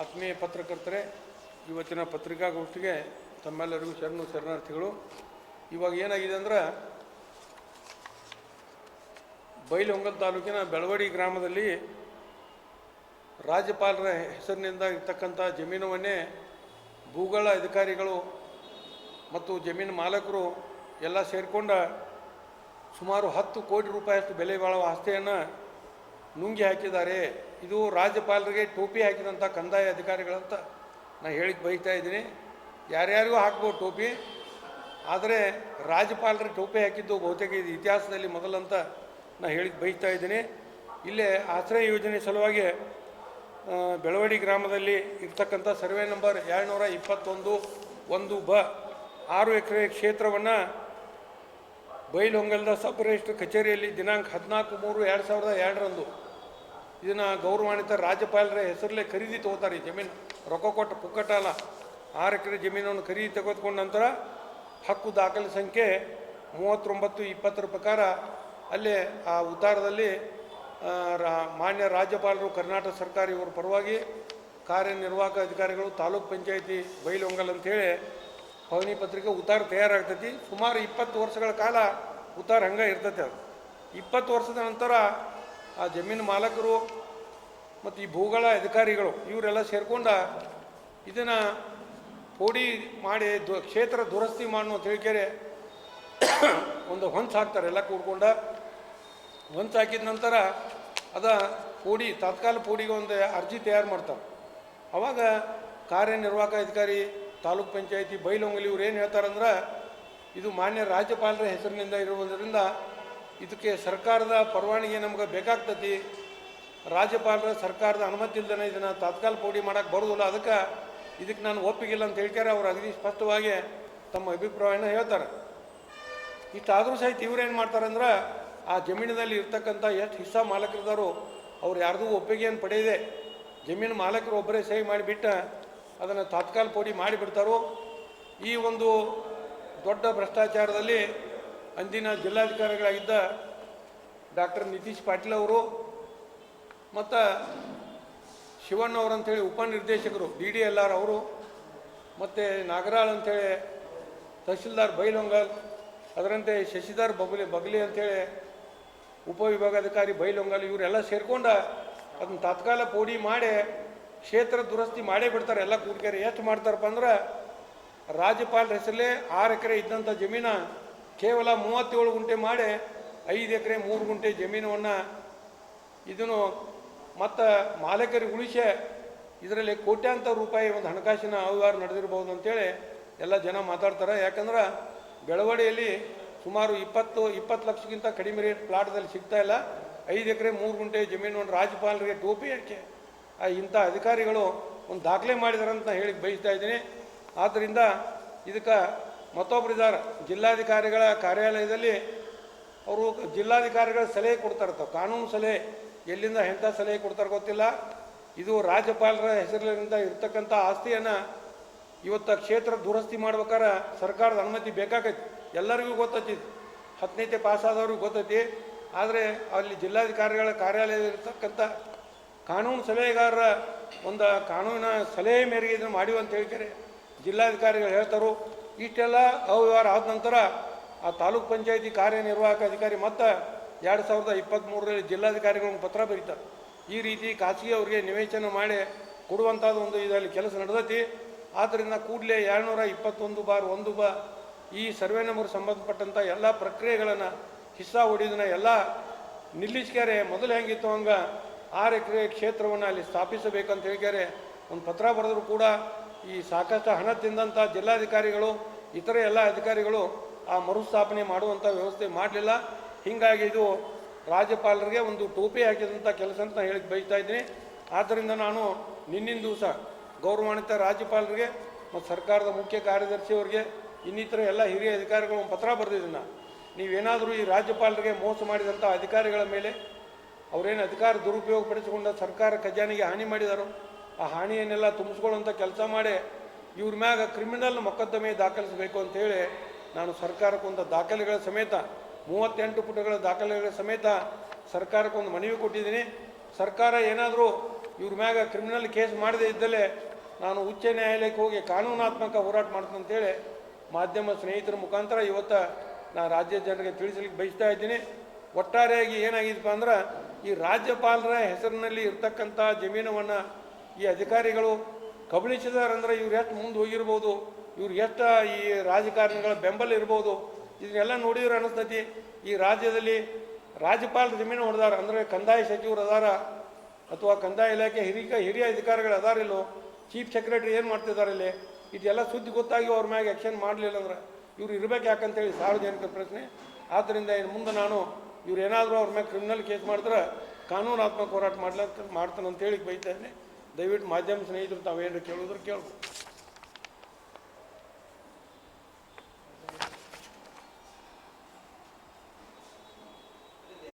ಆತ್ಮೀಯ ಪತ್ರಕರ್ತರೆ, ಇವತ್ತಿನ ಪತ್ರಿಕಾಗೋಷ್ಠಿಗೆ ತಮ್ಮೆಲ್ಲರಿಗೂ ಶರಣು ಶರಣಾರ್ಥಿಗಳು. ಇವಾಗ ಏನಾಗಿದೆ ಅಂದ್ರೆ, ಬೈಲಹೊಂಗಲ್ ತಾಲೂಕಿನ ಬೆಳವಡಿ ಗ್ರಾಮದಲ್ಲಿ ರಾಜ್ಯಪಾಲರ ಹೆಸರಿನಿಂದ ಇರ್ತಕ್ಕಂಥ ಜಮೀನವನ್ನೇ ಭೂಗೋಳ ಅಧಿಕಾರಿಗಳು ಮತ್ತು ಜಮೀನು ಮಾಲಕರು ಎಲ್ಲ ಸೇರಿಕೊಂಡ ಸುಮಾರು ಹತ್ತು ಕೋಟಿ ರೂಪಾಯಿಯಷ್ಟು ಬೆಲೆ ಬಾಳುವ ಆಸ್ತಿಯನ್ನು ನುಂಗಿ ಹಾಕಿದ್ದಾರೆ. ಇದು ರಾಜ್ಯಪಾಲರಿಗೆ ಟೋಪಿ ಹಾಕಿದಂಥ ಕಂದಾಯ ಅಧಿಕಾರಿಗಳಂತ ನಾನು ಹೇಳಿಕ್ಕೆ ಬೈತಾ ಇದ್ದೀನಿ. ಯಾರ್ಯಾರಿಗೂ ಹಾಕ್ಬೋದು ಟೋಪಿ, ಆದರೆ ರಾಜ್ಯಪಾಲರಿಗೆ ಟೋಪಿ ಹಾಕಿದ್ದು ಬಹುತೇಕ ಇದು ಇತಿಹಾಸದಲ್ಲಿ ಮೊದಲಂತ ನಾನು ಹೇಳಿಕ್ಕೆ ಬೈತಾ ಇದ್ದೀನಿ. ಇಲ್ಲೇ ಆಶ್ರಯ ಯೋಜನೆ ಸಲುವಾಗಿ ಬೆಳವಡಿ ಗ್ರಾಮದಲ್ಲಿ ಇರ್ತಕ್ಕಂಥ ಸರ್ವೆ ನಂಬರ್ ಏಳ್ನೂರ ಇಪ್ಪತ್ತೊಂದು ಒಂದು ಬ ಆರು ಎಕರೆ ಕ್ಷೇತ್ರವನ್ನು ಬೈಲಹೊಂಗಲದ ಸಬ್ ರಿಜಿಸ್ಟರ್ ಕಚೇರಿಯಲ್ಲಿ ದಿನಾಂಕ ಹದಿನಾಲ್ಕು ಮೂರು ಎರಡು ಸಾವಿರದ ಎರಡರಂದು ಇದನ್ನು ಗೌರವಾನ್ವಿತ ರಾಜ್ಯಪಾಲರ ಹೆಸರಲ್ಲೇ ಖರೀದಿ ತಗೋತಾರೆ ಈ ಜಮೀನು. ರೊಕ್ಕ ಕೊಟ್ಟು ಪುಕ್ಕಟ ಅಲ್ಲ. ಆರು ಎಕರೆ ಜಮೀನನ್ನು ಖರೀದಿ ತೆಗೆದುಕೊಂಡ ನಂತರ ಹಕ್ಕು ದಾಖಲೆ ಸಂಖ್ಯೆ ಮೂವತ್ತೊಂಬತ್ತು ಇಪ್ಪತ್ತರ ಪ್ರಕಾರ ಅಲ್ಲಿ ಆ ಉತ್ತಾರದಲ್ಲಿ ರಾ- ಮಾನ್ಯ ರಾಜ್ಯಪಾಲರು, ಕರ್ನಾಟಕ ಸರ್ಕಾರ ಇವರ ಪರವಾಗಿ ಕಾರ್ಯನಿರ್ವಾಹಕ ಅಧಿಕಾರಿಗಳು, ತಾಲೂಕ್ ಪಂಚಾಯಿತಿ ಬೈಲೊಂಗಲ್ ಅಂತೇಳಿ ಪವನಿ ಪತ್ರಿಕೆ ಉತ್ತಾರ ತಯಾರಾಗ್ತೈತಿ. ಸುಮಾರು ಇಪ್ಪತ್ತು ವರ್ಷಗಳ ಕಾಲ ಉತ್ತಾರ ಹಂಗೆ ಇರ್ತೈತೆ ಅದು. ಇಪ್ಪತ್ತು ವರ್ಷದ ನಂತರ ಆ ಜಮೀನು ಮಾಲಕರು ಮತ್ತು ಈ ಭೂಗಳ ಅಧಿಕಾರಿಗಳು ಇವರೆಲ್ಲ ಸೇರ್ಕೊಂಡ ಇದನ್ನು ಪೋಡಿ ಮಾಡಿ ದು, ಕ್ಷೇತ್ರ ದುರಸ್ತಿ ಮಾಡುವ ತಿಳಿಕೆರೆ ಒಂದು ಹೊಂಚು ಹಾಕ್ತಾರೆ, ಎಲ್ಲ ಕೂಡ್ಕೊಂಡ. ಹೊಂಚು ಹಾಕಿದ ನಂತರ ಅದ ಪೋಡಿ, ತಾತ್ಕಾಲ ಪೋಡಿಗೆ ಒಂದು ಅರ್ಜಿ ತಯಾರು ಮಾಡ್ತಾರೆ. ಅವಾಗ ಕಾರ್ಯನಿರ್ವಾಹಕ ಅಧಿಕಾರಿ, ತಾಲೂಕ್ ಪಂಚಾಯತಿ ಬೈಲೊಂಗಲಿ ಇವ್ರು ಏನು ಹೇಳ್ತಾರಂದ್ರೆ, ಇದು ಮಾನ್ಯ ರಾಜ್ಯಪಾಲರ ಹೆಸರಿನಿಂದ ಇರುವುದರಿಂದ ಇದಕ್ಕೆ ಸರ್ಕಾರದ ಪರವಾನಗಿ ನಮ್ಗೆ ಬೇಕಾಗ್ತತಿ. ರಾಜ್ಯಪಾಲರ ಸರ್ಕಾರದ ಅನುಮತಿ ಇಲ್ದೇ ಇದನ್ನು ತಾತ್ಕಾಲ ಪೋಡಿ ಮಾಡೋಕ್ಕೆ ಬರೋದಿಲ್ಲ. ಅದಕ್ಕೆ ಇದಕ್ಕೆ ನಾನು ಒಪ್ಪಿಗಿಲ್ಲ ಅಂತ ಹೇಳ್ತಾರೆ ಅವ್ರು ಅಗದಿ ಸ್ಪಷ್ಟವಾಗಿ ತಮ್ಮ ಅಭಿಪ್ರಾಯನ ಹೇಳ್ತಾರೆ. ಇಷ್ಟಾದರೂ ಸಹಿತ ಏನು ಮಾಡ್ತಾರಂದ್ರೆ ಆ ಜಮೀನಿನಲ್ಲಿ ಇರ್ತಕ್ಕಂಥ ಎಷ್ಟು ಹಿಸ್ಸಾ ಮಾಲಕರಿದ್ದಾರೋ ಅವ್ರು ಯಾರ್ದೂ ಒಪ್ಪಿಗೆಯನ್ನು ಪಡೆಯದೆ ಜಮೀನು ಮಾಲಕರು ಒಬ್ಬರೇ ಸಹಿ ಮಾಡಿಬಿಟ್ಟ ಅದನ್ನು ತಾತ್ಕಾಲ ಪೋಡಿ ಮಾಡಿಬಿಡ್ತಾರೋ? ಈ ಒಂದು ದೊಡ್ಡ ಭ್ರಷ್ಟಾಚಾರದಲ್ಲಿ ಅಂದಿನ ಜಿಲ್ಲಾಧಿಕಾರಿಗಳಾಗಿದ್ದ ಡಾಕ್ಟರ್ ನಿತೀಶ್ ಪಾಟೀಲ್ ಅವರು ಮತ್ತು ಶಿವಣ್ಣ ಅವರು ಅಂತೇಳಿ ಉಪನಿರ್ದೇಶಕರು ಡಿ ಡಿ ಎಲ್ ಆರ್ ಅವರು ಮತ್ತು ನಾಗರಾಳ್ ಅಂಥೇಳಿ ತಹಶೀಲ್ದಾರ್ ಬೈಲೊಂಗಲ್ ಅದರಂತೆ ಶಶಿಧರ್ ಬಬಲಿ ಬಗಲಿ ಅಂತೇಳಿ ಉಪವಿಭಾಗಾಧಿಕಾರಿ ಬೈಲೊಂಗಲ್ ಇವರೆಲ್ಲ ಸೇರ್ಕೊಂಡು ಅದನ್ನ ತಾತ್ಕಾಲ ಪೋಡಿ ಮಾಡಿ ಕ್ಷೇತ್ರ ದುರಸ್ತಿ ಮಾಡೇ ಬಿಡ್ತಾರೆ. ಎಲ್ಲ ಕೂಡಿಕೆರೆ ಎಷ್ಟು ಮಾಡ್ತಾರಪ್ಪ ಅಂದ್ರೆ ರಾಜ್ಯಪಾಲರ ಹೆಸರಲ್ಲೇ ಆರು ಎಕರೆ ಇದ್ದಂಥ ಜಮೀನ ಕೇವಲ ಮೂವತ್ತೇಳು ಗುಂಟೆ ಮಾಡಿ ಐದು ಎಕರೆ ಮೂರು ಗುಂಟೆ ಜಮೀನನ್ನು ಇದನ್ನು ಮತ್ತು ಮಾಲೀಕರಿಗೆ ಉಳಿಸೆ. ಇದರಲ್ಲಿ ಕೋಟ್ಯಾಂತರ ರೂಪಾಯಿ ಒಂದು ಹಣಕಾಸಿನ ಅವ್ಯವಹಾರ ನಡೆದಿರ್ಬೋದು ಅಂತೇಳಿ ಎಲ್ಲ ಜನ ಮಾತಾಡ್ತಾರೆ. ಯಾಕಂದ್ರೆ ಬೆಳವಡಿಯಲ್ಲಿ ಸುಮಾರು ಇಪ್ಪತ್ತು ಇಪ್ಪತ್ತು ಲಕ್ಷಕ್ಕಿಂತ ಕಡಿಮೆ ರೇಟ್ ಪ್ಲಾಟ್ದಲ್ಲಿ ಸಿಗ್ತಾ ಇಲ್ಲ. ಐದು ಎಕರೆ ಮೂರು ಗುಂಟೆ ಜಮೀನು ರಾಜ್ಯಪಾಲರಿಗೆ ಟೋಪಿ ಹಾಕಿ. ಆ ಇಂಥ ಅಧಿಕಾರಿಗಳು ಒಂದು ದಾಖಲೆ ಮಾಡಿದಾರಂತ ಹೇಳಿ ಬಯಸ್ತಾ ಇದ್ದೀನಿ. ಆದ್ದರಿಂದ ಇದಕ್ಕೆ ಮತ್ತೊಬ್ಬರಿದ್ದಾರೆ ಜಿಲ್ಲಾಧಿಕಾರಿಗಳ ಕಾರ್ಯಾಲಯದಲ್ಲಿ ಅವರು ಜಿಲ್ಲಾಧಿಕಾರಿಗಳ ಸಲಹೆ ಕೊಡ್ತಾರೆ ಕಾನೂನು ಸಲಹೆ, ಎಲ್ಲಿಂದ ಎಂಥ ಸಲಹೆ ಕೊಡ್ತಾರೆ ಗೊತ್ತಿಲ್ಲ. ಇದು ರಾಜ್ಯಪಾಲರ ಹೆಸರಿನಿಂದ ಇರ್ತಕ್ಕಂಥ ಆಸ್ತಿಯನ್ನು ಇವತ್ತು ಕ್ಷೇತ್ರ ದುರಸ್ತಿ ಮಾಡ್ಬೇಕಾರೆ ಸರ್ಕಾರದ ಅನುಮತಿ ಬೇಕಾಗೈತಿ. ಎಲ್ಲರಿಗೂ ಗೊತ್ತೈತಿ ಹತ್ತನೇತೆ ಪಾಸಾದವ್ರಿಗೂ ಗೊತ್ತೈತಿ. ಆದರೆ ಅಲ್ಲಿ ಜಿಲ್ಲಾಧಿಕಾರಿಗಳ ಕಾರ್ಯಾಲಯದಲ್ಲಿರ್ತಕ್ಕಂಥ ಕಾನೂನು ಸಲಹೆಗಾರರ ಒಂದು ಕಾನೂನಿನ ಸಲಹೆ ಮೇರೆಗೆ ಇದನ್ನು ಮಾಡಿವಂತ ಹೇಳ್ತಾರೆ. ಜಿಲ್ಲಾಧಿಕಾರಿಗಳು ಹೇಳ್ತಾರೋ ಇಷ್ಟೆಲ್ಲ ಅವ್ಯವಹಾರ ಆದ ನಂತರ ಆ ತಾಲೂಕ್ ಪಂಚಾಯತಿ ಕಾರ್ಯನಿರ್ವಾಹಕ ಅಧಿಕಾರಿ ಮತ್ತು ಎರಡು ಸಾವಿರದ ಇಪ್ಪತ್ತ್ಮೂರರಲ್ಲಿ ಜಿಲ್ಲಾಧಿಕಾರಿಗಳಿಗೆ ಪತ್ರ ಬರೀತಾರೆ. ಈ ರೀತಿ ಖಾಸಗಿ ಅವರಿಗೆ ನಿವೇಶನ ಮಾಡಿ ಕೊಡುವಂಥದ್ದು ಒಂದು ಇದರಲ್ಲಿ ಕೆಲಸ ನಡೆದೈತಿ. ಆದ್ದರಿಂದ ಕೂಡಲೇ ಎರಡುನೂರ ಇಪ್ಪತ್ತೊಂದು ಬಾರ್ ಒಂದು ಬ ಈ ಸರ್ವೆ ನಂಬರ್ ಸಂಬಂಧಪಟ್ಟಂಥ ಎಲ್ಲ ಪ್ರಕ್ರಿಯೆಗಳನ್ನು ಹಿಸ್ಸಾ ಹೊಡಿಯೋದನ್ನ ಎಲ್ಲ ನಿಲ್ಲಿಸ್ಕ್ಯಾರೆ. ಮೊದಲು ಹೆಂಗಿತ್ತು ಹಂಗೆ ಆರು ಎಕರೆ ಕ್ಷೇತ್ರವನ್ನು ಅಲ್ಲಿ ಸ್ಥಾಪಿಸಬೇಕಂತ ಹೇಳ್ಕ್ಯಾರೆ. ಒಂದು ಪತ್ರ ಬರೆದರೂ ಕೂಡ ಈ ಸಾಕಷ್ಟು ಹಣ ತಿಂದಂಥ ಜಿಲ್ಲಾಧಿಕಾರಿಗಳು, ಇತರೆ ಎಲ್ಲ ಅಧಿಕಾರಿಗಳು ಆ ಮರುಸ್ಥಾಪನೆ ಮಾಡುವಂಥ ವ್ಯವಸ್ಥೆ ಮಾಡಲಿಲ್ಲ. ಹೀಗಾಗಿ ಇದು ರಾಜ್ಯಪಾಲರಿಗೆ ಒಂದು ಟೋಪಿ ಹಾಕಿದಂಥ ಕೆಲಸ ಅಂತ ಹೇಳಿ ಬಯಸ್ತಾ ಇದ್ದೀನಿ. ಆದ್ದರಿಂದ ನಾನು ನಿನ್ನಿನ ದಿವಸ ಗೌರವಾನ್ವಿತ ರಾಜ್ಯಪಾಲರಿಗೆ ಮತ್ತು ಸರ್ಕಾರದ ಮುಖ್ಯ ಕಾರ್ಯದರ್ಶಿಯವರಿಗೆ ಇನ್ನಿತರ ಎಲ್ಲ ಹಿರಿಯ ಅಧಿಕಾರಿಗಳು ಪತ್ರ ಬರೆದಿದ್ದೀನಿ ನೀವೇನಾದರೂ ಈ ರಾಜ್ಯಪಾಲರಿಗೆ ಮೋಸ ಮಾಡಿದಂಥ ಅಧಿಕಾರಿಗಳ ಮೇಲೆ ಅವರೇನು ಅಧಿಕಾರ ದುರುಪಯೋಗಪಡಿಸಿಕೊಂಡ ಸರ್ಕಾರ ಖಜಾನೆಗೆ ಹಾನಿ ಮಾಡಿದಾರೋ ಆ ಹಾನಿಯನ್ನೆಲ್ಲ ತುಂಬಿಸ್ಕೊಳ್ಳುವಂಥ ಕೆಲಸ ಮಾಡಿ ಇವ್ರ ಮ್ಯಾಗ ಕ್ರಿಮಿನಲ್ ಮೊಕದ್ದಮೆ ದಾಖಲಿಸಬೇಕು ಅಂತೇಳಿ ನಾನು ಸರ್ಕಾರಕ್ಕೊಂದು ದಾಖಲೆಗಳ ಸಮೇತ, ಮೂವತ್ತೆಂಟು ಪುಟಗಳ ದಾಖಲೆಗಳ ಸಮೇತ ಸರ್ಕಾರಕ್ಕೊಂದು ಮನವಿ ಕೊಟ್ಟಿದ್ದೀನಿ. ಸರ್ಕಾರ ಏನಾದರೂ ಇವ್ರ ಮ್ಯಾಗ ಕ್ರಿಮಿನಲ್ ಕೇಸ್ ಮಾಡದೇ ಇದ್ದಲ್ಲೇ ನಾನು ಉಚ್ಚ ನ್ಯಾಯಾಲಯಕ್ಕೆ ಹೋಗಿ ಕಾನೂನಾತ್ಮಕ ಹೋರಾಟ ಮಾಡ್ತೀನಿ ಅಂತೇಳಿ ಮಾಧ್ಯಮ ಸ್ನೇಹಿತರ ಮುಖಾಂತರ ಇವತ್ತು ನಾನು ರಾಜ್ಯ ಜನರಿಗೆ ತಿಳಿಸಲಿಕ್ಕೆ ಬಯಸ್ತಾ ಇದ್ದೀನಿ. ಒಟ್ಟಾರೆಯಾಗಿ ಏನಾಗಿದೆಪ್ಪ ಅಂದ್ರೆ ಈ ರಾಜ್ಯಪಾಲರ ಹೆಸರಿನಲ್ಲಿ ಇರ್ತಕ್ಕಂಥ ಜಮೀನವನ್ನು ಈ ಅಧಿಕಾರಿಗಳು ಕಬಳಿಸಿದಾರಂದ್ರೆ ಇವ್ರು ಎಷ್ಟು ಮುಂದೆ ಹೋಗಿರ್ಬೋದು, ಇವ್ರು ಎಷ್ಟು ಈ ರಾಜಕಾರಣಿಗಳ ಬೆಂಬಲ ಇರ್ಬೋದು, ಇದನ್ನೆಲ್ಲ ನೋಡಿದ್ರೆ ಅನಿಸ್ತೈತಿ. ಈ ರಾಜ್ಯದಲ್ಲಿ ರಾಜ್ಯಪಾಲರು ಜಮೀನು ಹೊಡೆದಾರ, ಅಂದರೆ ಕಂದಾಯ ಸಚಿವರು ಅದಾರ, ಅಥವಾ ಕಂದಾಯ ಇಲಾಖೆ ಹಿರಿಯ ಹಿರಿಯ ಅಧಿಕಾರಿಗಳು ಅದಾರಿಲ್ಲೋ ಚೀಫ್ ಸೆಕ್ರೆಟರಿ ಏನು ಮಾಡ್ತಿದ್ದಾರೆ ಇಲ್ಲಿ? ಇದೆಲ್ಲ ಸುದ್ದಿ ಗೊತ್ತಾಗಿ ಅವ್ರ ಮ್ಯಾಗ ಆ್ಯಕ್ಷನ್ ಮಾಡಲಿಲ್ಲ ಅಂದ್ರೆ ಇವ್ರು ಇರ್ಬೇಕು ಯಾಕಂತೇಳಿ ಸಾರ್ವಜನಿಕ ಪ್ರಶ್ನೆ. ಆದ್ದರಿಂದ ಇನ್ನು ಮುಂದೆ ನಾನು ಇವ್ರು ಏನಾದರೂ ಅವ್ರ ಮ್ಯಾಗ ಕ್ರಿಮಿನಲ್ ಕೇಸ್ ಮಾಡಿದ್ರೆ ಕಾನೂನಾತ್ಮಕ ಹೋರಾಟ ಮಾಡ್ಲಕ್ಕ ಮಾಡ್ತಾನಂತೇಳಿ ಬೈತಾ ಇದ್ದೀನಿ ದಯವಿಟ್ಟು ಮಾಧ್ಯಮ ಸ್ನೇಹಿತರು ತಾವೇನು ಕೇಳೋದ್ರು ಕೇಳ್ಬೋದು.